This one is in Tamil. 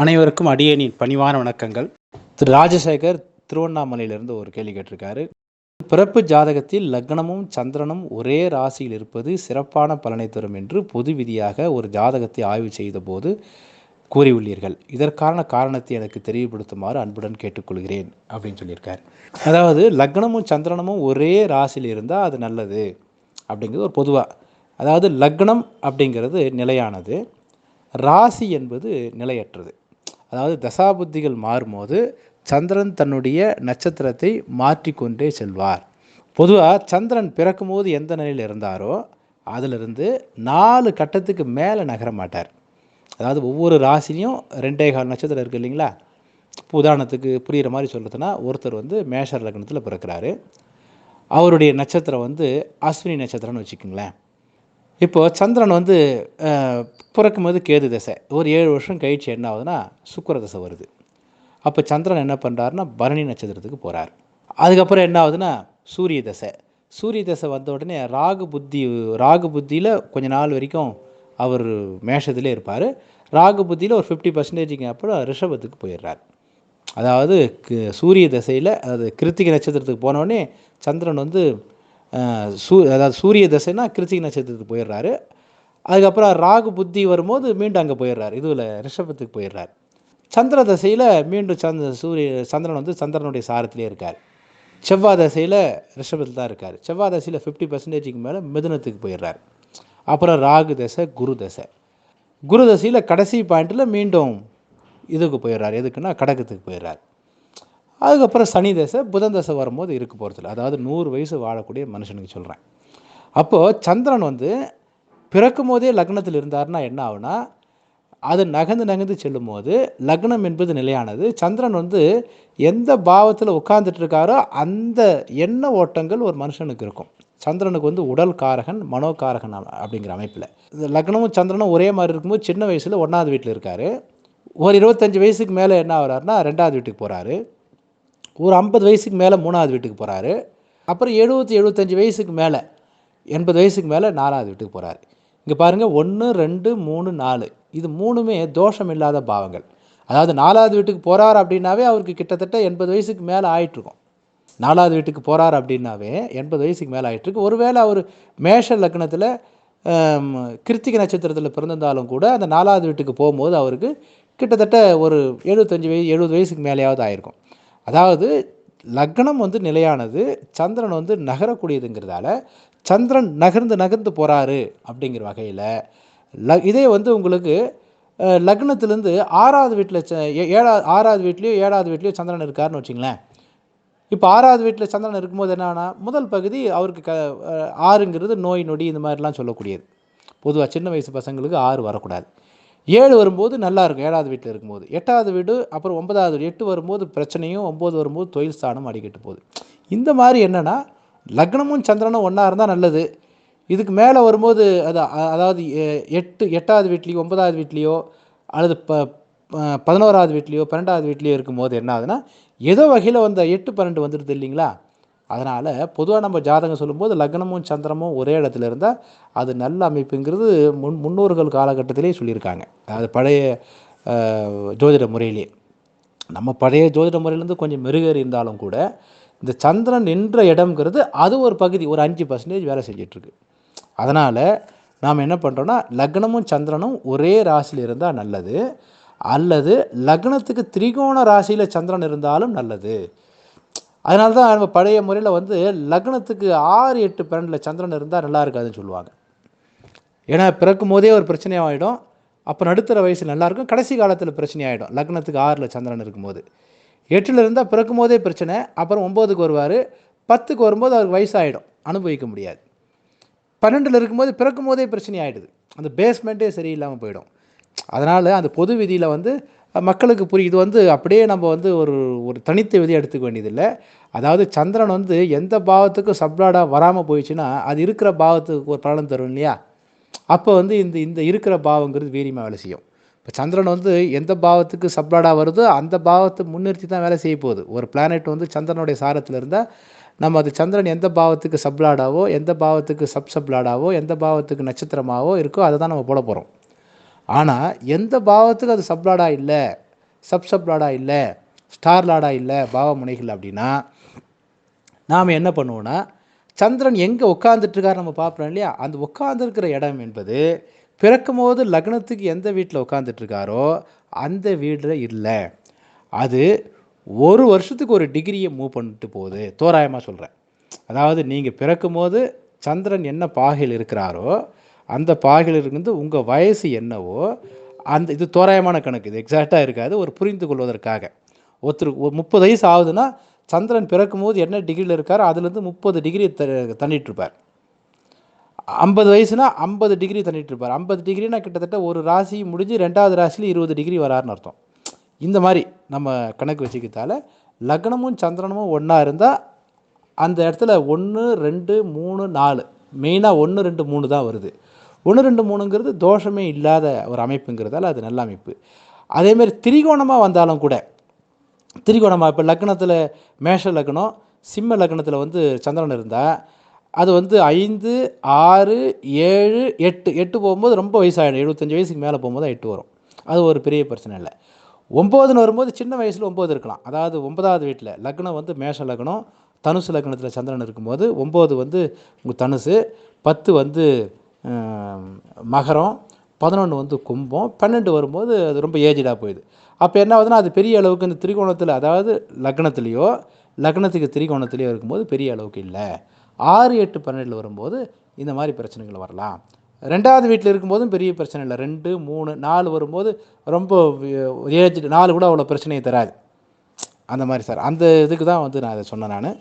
அனைவருக்கும் அடியேனின் பணிவான வணக்கங்கள். திரு ராஜசேகர் திருவண்ணாமலையிலிருந்து ஒரு கேள்வி கேட்டிருக்காரு. பிறப்பு ஜாதகத்தில் லக்னமும் சந்திரனும் ஒரே ராசியில் இருப்பது சிறப்பான பலனை தரும் என்று பொது விதியாக ஒரு ஜாதகத்தை ஆய்வு செய்த போது கூறியுள்ளீர்கள். இதற்கான காரணத்தை எனக்கு தெரியப்படுத்துமாறு அன்புடன் கேட்டுக்கொள்கிறேன் அப்படின்னு சொல்லியிருக்கார். அதாவது லக்னமும் சந்திரனமும் ஒரே ராசியில் இருந்தால் அது நல்லது அப்படிங்கிறது ஒரு பொதுவாக அதாவது லக்னம் அப்படிங்கிறது நிலையானது. ராசி என்பது நிலையற்றது. அதாவது தசாபுத்திகள் மாறும்போது சந்திரன் தன்னுடைய நட்சத்திரத்தை மாற்றிக்கொண்டே செல்வார். பொதுவாக சந்திரன் பிறக்கும்போது எந்த நிலையில் இருந்தாரோ அதிலிருந்து நாலு கட்டத்துக்கு மேலே நகர மாட்டார். அதாவது ஒவ்வொரு ராசிலையும் ரெண்டே கால் நட்சத்திரம் இருக்குது இல்லைங்களா? இப்போ உதாரணத்துக்கு புரிகிற மாதிரி சொல்கிறதுனா ஒருத்தர் வந்து மேஷர் லக்னத்தில் பிறக்கிறாரு. அவருடைய நட்சத்திரம் வந்து அஸ்வினி நட்சத்திரம்னு வச்சுக்கோங்களேன். இப்போது சந்திரன் வந்து பிறக்கும் பிறக்கும்போது கேது தசை. ஒரு ஏழு வருஷம் கழிச்சு என்ன ஆகுதுன்னா சுக்கர தசை வருது. அப்போ சந்திரன் என்ன பண்ணுறாருன்னா பரணி நட்சத்திரத்துக்கு போகிறார் அதுக்கப்புறம் என்ன ஆகுதுன்னா சூரிய தசை. சூரிய தசை வந்த உடனே ராகு புத்தி ராகு புத்தியில் கொஞ்ச நாள் வரைக்கும் அவர் மேஷத்திலே இருப்பார். ராகு புத்தியில் ஒரு ஃபிஃப்டி பர்சன்டேஜுக்கு அப்புறம் ரிஷபத்துக்கு போயிடுறார். அதாவது சூரிய தசையில் அது கிருத்திகை நட்சத்திரத்துக்கு போனோடனே சந்திரன் வந்து சூ அதாவது சூரிய தசைனா கிருத்திகை நட்சத்திரத்துக்கு போயிடுறாரு. அதுக்கப்புறம் ராகு புத்தி வரும்போது மீண்டும் அங்கே போயிடுறாரு. இதுவில் ரிஷபத்துக்கு போயிடுறாரு. சந்திர தசையில் மீண்டும் சந்திர சூரிய சந்திரன் வந்து சந்திரனுடைய சாரத்திலே இருக்கார். செவ்வாய் தசையில் ரிஷபத்தில் தான் இருக்கார். செவ்வாய் தசையில் ஃபிஃப்டி பர்சன்டேஜுக்கு மேலே மிதுனத்துக்கு போயிடுறார். அப்புறம் ராகு தசை குரு தசை. குரு தசையில் கடைசி பாயிண்ட்டில் மீண்டும் இதுக்கு போயிடுறார். எதுக்குன்னா கடகத்துக்கு போயிடுறார். அதுக்கப்புறம் சனி தசை புதன் தசை வரும்போது இருக்க போகிறதில்ல அதாவது நூறு வயசு வாழக்கூடிய மனுஷனுக்கு சொல்கிறேன் அப்போது சந்திரன் வந்து பிறக்கும் போதே லக்னத்தில் இருந்தாருன்னா என்ன ஆகுனா அது நகர்ந்து நகர்ந்து செல்லும்போது லக்னம் என்பது நிலையானது. சந்திரன் வந்து எந்த பாவத்தில் உட்கார்ந்துட்டு இருக்காரோ அந்த எண்ண ஓட்டங்கள் ஒரு மனுஷனுக்கு இருக்கும். சந்திரனுக்கு வந்து உடல் காரகன் மனோகாரகன் அப்படிங்கிற அமைப்பில். இந்த லக்னமும் சந்திரனும் ஒரே மாதிரி இருக்கும்போது சின்ன வயசில் ஒன்றாவது வீட்டில் இருக்கார். ஒரு இருபத்தஞ்சி வயசுக்கு மேலே என்ன ஆகிறாருன்னா ரெண்டாவது வீட்டுக்கு போகிறாரு ஒரு ஐம்பது வயசுக்கு மேலே மூணாவது வீட்டுக்கு போகிறாரு அப்புறம் எழுபத்தி எழுபத்தஞ்சி வயசுக்கு மேலே எண்பது வயசுக்கு மேலே நாலாவது வீட்டுக்கு போகிறாரு இங்கே பாருங்கள் ஒன்று ரெண்டு மூணு நாலு. இது மூணுமே தோஷம் இல்லாத பாவங்கள். அதாவது நாலாவது வீட்டுக்கு போகிறார் அப்படின்னாவே அவருக்கு கிட்டத்தட்ட எண்பது வயசுக்கு மேலே ஆயிட்டிருக்கும். நாலாவது வீட்டுக்கு போகிறார் அப்படின்னாவே எண்பது வயசுக்கு மேலே ஆயிட்டிருக்கு. ஒருவேளை அவர் மேஷ லக்னத்தில் கிருத்திகை நட்சத்திரத்தில் பிறந்திருந்தாலும் கூட அந்த நாலாவது வீட்டுக்கு போகும்போது அவருக்கு கிட்டத்தட்ட ஒரு எழுபத்தஞ்சு வயசு எழுபது வயசுக்கு மேலேயாவது ஆயிருக்கும். அதாவது லக்னம் வந்து நிலையானது சந்திரன் வந்து நகரக்கூடியதுங்கிறதால சந்திரன் நகர்ந்து நகர்ந்து போகிறாரு அப்படிங்கிற வகையில் ல இதே வந்து உங்களுக்கு லக்னத்துலேருந்து ஆறாவது வீட்டில் ஏழாவது ஆறாவது வீட்லேயோ ஏழாவது வீட்லேயோ சந்திரன் இருக்காருன்னு வச்சிங்களேன். இப்போ ஆறாவது வீட்டில் சந்திரன் இருக்கும்போது என்னன்னா முதல் பகுதி அவருக்கு க ஆறுங்கிறது நோய் நொடி இந்த மாதிரிலாம் சொல்லக்கூடியது. பொதுவாக சின்ன வயசு பசங்களுக்கு ஆறு வரக்கூடாது. ஏழு வரும்போது நல்லா இருக்கும் ஏழாவது வீட்டில் இருக்கும்போது. எட்டாவது வீடு அப்புறம் ஒன்பதாவது வீடு. எட்டு வரும்போது பிரச்சனையும் ஒம்பது வரும்போது தொழில் ஸ்தானம் அடிக்கிட்டு போகுது. இந்த மாதிரி என்னென்னா லக்னமும் சந்திரனும் ஒன்றா இருந்தால் நல்லது. இதுக்கு மேலே வரும்போது அது அதாவது எ- எட்டு எட்டாவது வீட்லேயோ ஒன்பதாவது வீட்லேயோ அல்லது ப ப- பதினோராவது வீட்லேயோ பன்னெண்டாவது வீட்லேயோ இருக்கும்போது என்ன ஆகுதுன்னா ஏதோ வகையில் வந்த எட்டு பன்னெண்டு வந்துடுது இல்லைங்களா? அதனால் பொதுவாக நம்ம ஜாதகம் சொல்லும்போது லக்னமும் சந்திரமும் ஒரே இடத்துல இருந்தால் அது நல்ல அமைப்புங்கிறது முன் முன்னோர்கள் காலகட்டத்திலே சொல்லியிருக்காங்க. அது பழைய ஜோதிட முறையிலே. நம்ம பழைய ஜோதிட முறையிலேருந்து கொஞ்சம் மெருகேறி இருந்தாலும் கூட இந்த சந்திரன் நின்ற இடம்ங்கிறது அது ஒரு பகுதி ஒரு அஞ்சு பர்சன்டேஜ் வேலை செஞ்சிட்ருக்கு. அதனால் நாம் என்ன பண்ணுறோன்னா லக்னமும் சந்திரனும் ஒரே ராசியில் இருந்தால் நல்லது. அல்லது லக்னத்துக்கு திரிகோண ராசியில் சந்திரன் இருந்தாலும் நல்லது. அதனால தான் நம்ம பழைய முறையில் வந்து லக்னத்துக்கு ஆறு எட்டு பன்னெண்டில் சந்திரன் இருந்தால் நல்லா இருக்காதுன்னு சொல்லுவாங்க. ஏன்னா பிறக்கும் போதே ஒரு பிரச்சனையாக ஆகிடும் அப்போ நடுத்தர வயசு நல்லாயிருக்கும் கடைசி காலத்தில் பிரச்சனை ஆகிடும் லக்னத்துக்கு ஆறில் சந்திரன் இருக்கும்போது. எட்டில் இருந்தால் பிறக்கும் போதே பிரச்சனை. அப்புறம் ஒம்போதுக்கு வருவார். பத்துக்கு வரும்போது அவருக்கு வயசாகிடும் அனுபவிக்க முடியாது. பன்னெண்டில் இருக்கும்போது பிறக்கும் போதே பிரச்சனை ஆகிடுது அந்த பேஸ்மெண்ட்டே சரியில்லாமல் போயிடும். அதனால் அந்த பொது விதியில் வந்து மக்களுக்கு புரியும். இது வந்து அப்படியே நம்ம வந்து ஒரு ஒரு தனித்த விதி எடுத்துக்க வேண்டியதில்லை. அதாவது சந்திரன் வந்து எந்த பாவத்துக்கும் சப்ளாடாக வராமல் போயிடுச்சுன்னா அது இருக்கிற பாவத்துக்கு ஒரு பலன் தரும் இல்லையா? அப்போ வந்து இந்த இந்த இருக்கிற பாவங்கிறது வீரியமாக வேலை செய்யும். இப்போ சந்திரன் வந்து எந்த பாவத்துக்கு சப்ளாடாக வருதோ அந்த பாவத்தை முன்னிறுத்தி தான் வேலை செய்ய போகுது. ஒரு பிளானெட் வந்து சந்திரனுடைய சாரத்தில் இருந்தால் நம்ம அது சந்திரன் எந்த பாவத்துக்கு சப்ளாடாவோ எந்த பாவத்துக்கு சப் சப்ளாடாவோ எந்த பாவத்துக்கு நட்சத்திரமாவோ இருக்கோ அதை தான் நம்ம போட போகிறோம் ஆனால் எந்த பாவத்துக்கு அது சப்ளாடாக இல்லை சப் சப்லாடாக இல்லை ஸ்டார் லாடாக இல்லை பாவமுனைகள் அப்படின்னா நாம் என்ன பண்ணுவோன்னா சந்திரன் எங்கே உட்காந்துட்ருக்காரு நம்ம பார்ப்போம் இல்லையா? அந்த உட்காந்துருக்கிற இடம் என்பது பிறக்கும் போது லக்னத்துக்கு எந்த வீட்டில் உட்காந்துட்ருக்காரோ அந்த வீட்டில் இல்லை. அது ஒரு வருஷத்துக்கு ஒரு டிகிரியை மூவ் பண்ணிட்டு போகுது. தோராயமாக சொல்கிறேன் அதாவது நீங்கள் பிறக்கும் போது சந்திரன் என்ன பாகையில் இருக்கிறாரோ அந்த பாகையிலிருந்து உங்கள் வயசு என்னவோ அந்த இது தோராயமான கணக்கு இது எக்ஸாக்டாக இருக்காது ஒரு புரிந்து கொள்வதற்காக. ஒருத்தர் ஒரு முப்பது வயசு ஆகுதுன்னா சந்திரன் பிறக்கும் போது என்ன டிகிரியில் இருக்காரோ அதுலேருந்து முப்பது டிகிரி த தண்ணிட்டுருப்பார் ஐம்பது வயசுனா ஐம்பது டிகிரி தண்ணிட்டு இருப்பார் ஐம்பது டிகிரினா கிட்டத்தட்ட ஒரு ராசி முடிஞ்சு ரெண்டாவது ராசியில் இருபது டிகிரி வராருன்னு அர்த்தம். இந்த மாதிரி நம்ம கணக்கு வச்சுக்கிறதால லக்னமும் சந்திரனமும் ஒன்றா இருந்தால் அந்த இடத்துல ஒன்று ரெண்டு மூணு நாலு. மெயினாக ஒன்று ரெண்டு மூணு தான் வருது. ஒன்று ரெண்டு மூணுங்கிறது தோஷமே இல்லாத ஒரு அமைப்புங்கிறதால அது நல்ல அமைப்பு. அதேமாரி திரிகோணமாக வந்தாலும் கூட திரிகோணமாக இப்போ லக்னத்தில் மேஷ லக்னம் சிம்ம லக்னத்தில் வந்து சந்திரன் இருந்தால் அது வந்து ஐந்து ஆறு ஏழு எட்டு எட்டு போகும்போது ரொம்ப வயசாகிடும் எழுபத்தஞ்சி வயசுக்கு மேலே போகும்போது எட்டு வரும். அது ஒரு பெரிய பிரச்சனை இல்லை. ஒம்போதுன்னு வரும்போது சின்ன வயசில் ஒம்பது இருக்கலாம். அதாவது ஒன்பதாவது வீட்டில் லக்னம் வந்து மேஷ லக்னம் தனுசு லக்னத்தில் சந்திரன் இருக்கும்போது ஒம்பது வந்து உங்கள் தனுசு பத்து வந்து மகரம் பதினொன்று வந்து கும்பம் பன்னெண்டு வரும்போது அது ரொம்ப ஏஜடாக போயிடுது. அப்போ என்ன ஆகுதுன்னா அது பெரிய அளவுக்கு இந்த திரிகோணத்தில் அதாவது லக்னத்துலேயோ லக்னத்துக்கு திரிகோணத்துலேயோ இருக்கும்போது பெரிய அளவுக்கு இல்லை. ஆறு எட்டு பன்னெண்டில் வரும்போது இந்த மாதிரி பிரச்சனைகள் வரலாம். ரெண்டாவது வீட்டில் இருக்கும்போதும் பெரிய பிரச்சனை இல்லை. ரெண்டு மூணு நாலு வரும்போது ரொம்ப ஏஜ் நாலு கூட அவ்வளோ பிரச்சனையை தராது. அந்த மாதிரி சார் அந்த இதுக்கு தான் வந்து நான் அதை சொன்னேன் நான்.